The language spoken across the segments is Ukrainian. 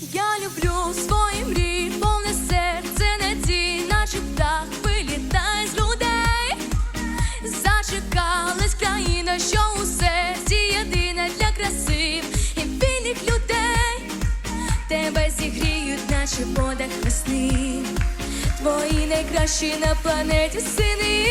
Я люблю свої мрії, повне серце надій, наче птах вилітай з людей. Зачекалась країна, що у серці єдина для красив і вільних людей. Тебе зігріють, наче подах весни, твої найкращі на планеті сини.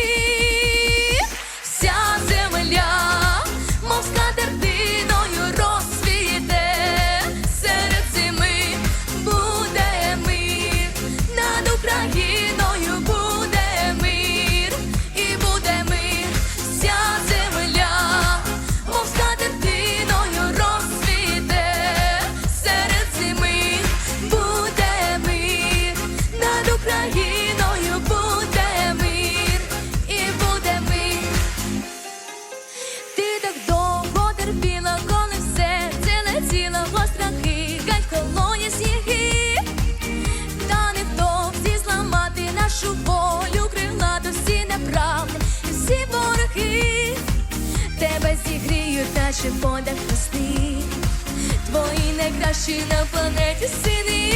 Мрію та ще подах сни. твої найкращі на планеті сини.